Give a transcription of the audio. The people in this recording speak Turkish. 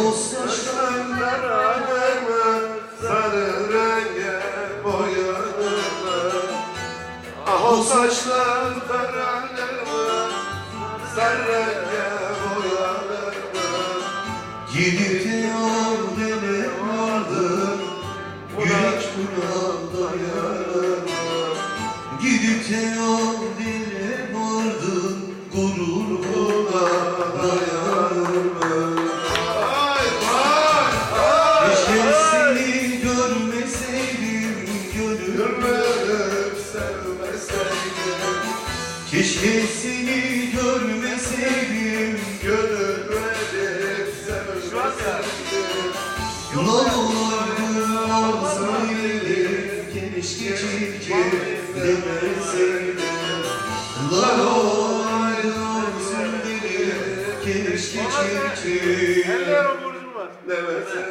Susmuşum beraberime Sarı renge boyanırlar Ah o saçlar beraberime Sarı renge boyanırlar Gidiyor beni vardı Yürek buna dayanırlar Gidiyor görmeseydim gönül Görmedim sevmeseydim. Keşke seni görmeseydim Gönül verip sevmeseydim olaydı alsaydım Keşke çirkin demeseydim olaydı alsaydım Keşke çirkin Demeseydim